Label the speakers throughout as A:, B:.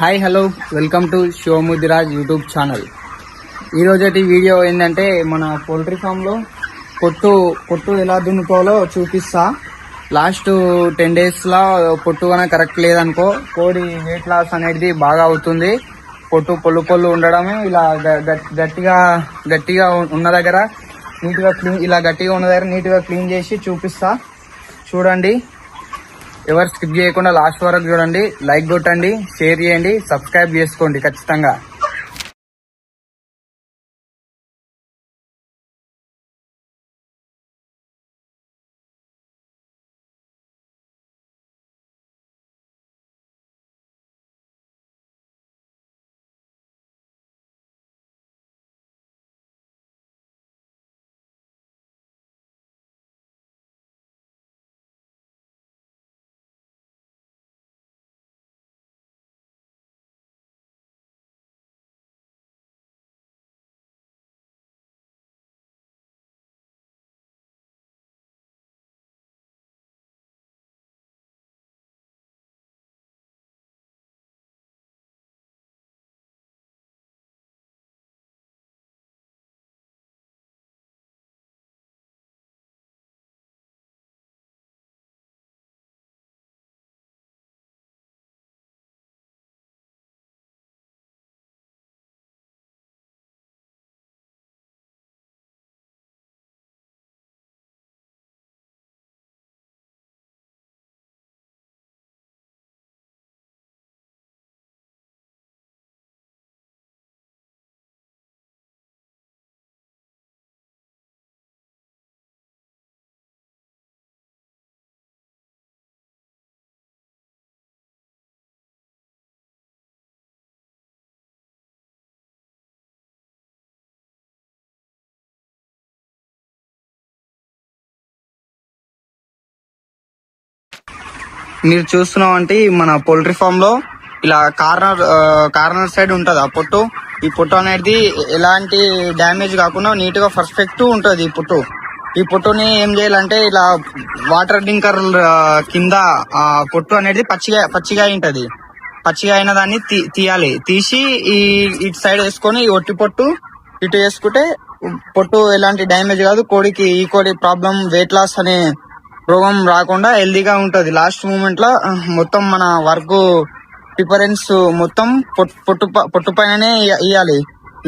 A: Hi hello welcome to Shivamudiraj YouTube channel ఈరోజటి video ఏంటంటే మన poultry ఫామ్లో పొట్టు పొట్టు ఎలా దున్నుకోవాలో చూపిస్తా. లాస్ట్ టెన్ డేస్లో పొట్టు కనుక కరెక్ట్ లేదనుకో కోడి వెయిట్ లాస్ అనేది బాగా అవుతుంది. పొట్టు పొల్లు పొల్లు ఉండడమే ఇలా గ- గట్టిగా గట్టిగా ఉన్న దగ్గర నీట్గా క్లీన్ ఇలా గట్టిగా ఉన్న దగ్గర నీట్గా క్లీన్ చేసి చూపిస్తా. చూడండి. ఎవరు స్కిప్ చేయకుండా లాస్ట్ వరకు చూడండి లైక్ కొట్టండి షేర్ చేయండి సబ్స్క్రైబ్ చేసుకోండి ఖచ్చితంగా. మీరు చూస్తున్నాం అంటే మన పౌల్ట్రీ ఫామ్లో ఇలా కార్నర్ కార్నర్ సైడ్ ఉంటుంది. ఆ పొట్టు ఈ పొట్టు అనేది ఎలాంటి డ్యామేజ్ కాకుండా నీట్గా పర్ఫెక్ట్ ఉంటుంది ఈ పొట్టు. ఈ పొట్టుని ఏం చేయాలంటే ఇలా వాటర్ డింకర్ కింద ఆ పొట్టు అనేది పచ్చిగా పచ్చిగా ఉంటది పచ్చిగా అయిన దాన్ని తీ- తీయాలి. తీసి ఈ ఇటు సైడ్ వేసుకొని ఈ ఒట్టి పొట్టు ఇటు వేసుకుంటే పొట్టు ఎలాంటి డ్యామేజ్ కాదు. కోడికి ఈ కోడి ప్రాబ్లం వెయిట్ లాస్ అనే రోగం రాకుండా హెల్దీగా ఉంటుంది. లాస్ట్ మూమెంట్లో మొత్తం మన వర్క్ ప్రిఫరెన్స్ మొత్తం పొట్టు పొట్టు పైననే ఇవ్వాలి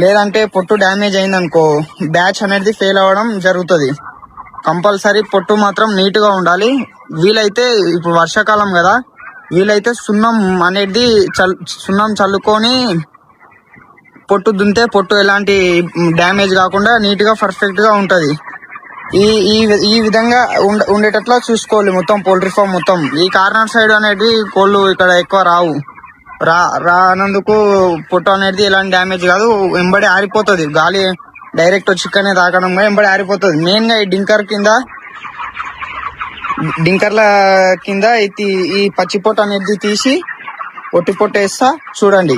A: లేదంటే పొట్టు డ్యామేజ్ అయిందనుకో బ్యాచ్ అనేది ఫెయిల్ అవ్వడం జరుగుతుంది. కంపల్సరీ పొట్టు మాత్రం నీట్గా ఉండాలి. వీలైతే ఇప్పుడు వర్షాకాలం కదా వీలైతే సున్నం అనేది చల్ సున్నం చల్లుకొని పొట్టు దుంతే పొట్టు ఎలాంటి డ్యామేజ్ కాకుండా నీట్గా పర్ఫెక్ట్గా ఉంటుంది. ఈ ఈ ఈ విధంగా ఉండ- ఉండేటట్లా చూసుకోవాలి మొత్తం పోల్ట్రీ ఫామ్ మొత్తం. ఈ కార్నర్ సైడ్ అనేది కోళ్ళు ఇక్కడ ఎక్కువ రావు. రా రానందుకు పొట్టు అనేది ఎలాంటి డ్యామేజ్ కాదు. వెంబడి ఆరిపోతుంది. గాలి డైరెక్ట్ చిక్కనే తాకడం కూడా వెంబడి ఆరిపోతుంది. మెయిన్గా ఈ డింకర్ కింద డింకర్ల కింద ఈ పచ్చి పొట్టు అనేది తీసి ఒట్టి పొట్టు వేస్తా చూడండి.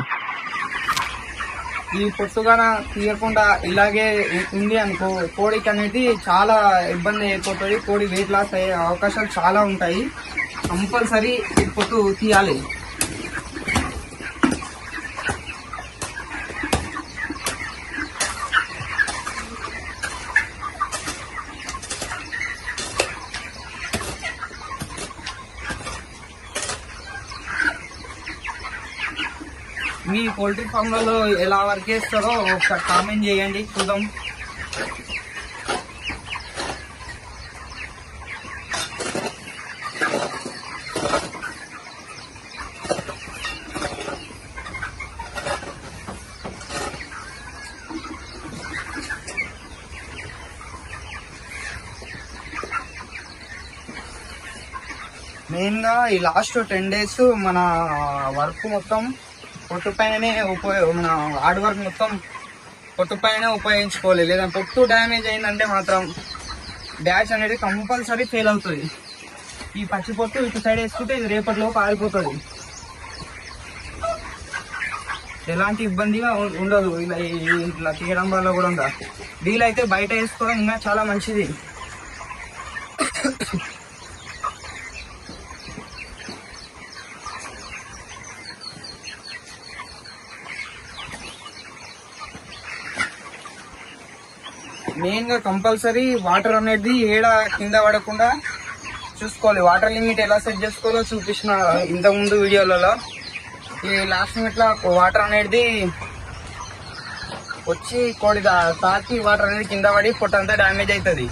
A: ఈ పొట్టుగాన తీయకుండా ఇలాగే ఉంది అనుకో కోడికి అనేది చాలా ఇబ్బంది అయిపోతుంది. కోడి వెయిట్ లాస్ అయ్యే అవకాశాలు చాలా ఉంటాయి. కంపల్సరీ ఈ పొట్టు తీయాలి. మీ పోల్ట్రీ ఫామ్లలో ఎలా వర్క్ చేస్తారో ఒకసారి కామెంట్ చేయండి. చూద్దాం. మెయిన్గా ఈ లాస్ట్ టెన్ డేస్ మన వర్క్ మొత్తం పొట్టు పైననే ఉపయోగ మన హార్డ్ వర్క్ మొత్తం పొట్టు పైన ఉపయోగించుకోవాలి. లేదా పొట్టు డ్యామేజ్ అయిందంటే మాత్రం డ్యాష్ అనేది కంపల్సరీ ఫెయిల్ అవుతుంది. ఈ పచ్చి పొట్టు ఇటు సైడ్ వేసుకుంటే ఇది రేపటిలోపు ఆగిపోతుంది ఎలాంటి ఇబ్బందిగా ఉండదు. ఇలా ఇట్లా తీయడం వల్ల కూడా ఉందా? వీలైతే బయట వేసుకోవడం ఇంకా చాలా మంచిది. మెయిన్గా కంపల్సరీ వాటర్ అనేది ఏడ కింద పడకుండా చూసుకోవాలి. వాటర్ లిమిట్ ఎలా సెట్ చేసుకోవాలో చూపించిన ఇంతకుముందు వీడియోలలో. ఈ లాస్ట్ మినిట్లో వాటర్ అనేది వచ్చి కోడి దా- తాకి వాటర్ అనేది కింద పడి పొట్ట అంతా డ్యామేజ్ అవుతుంది.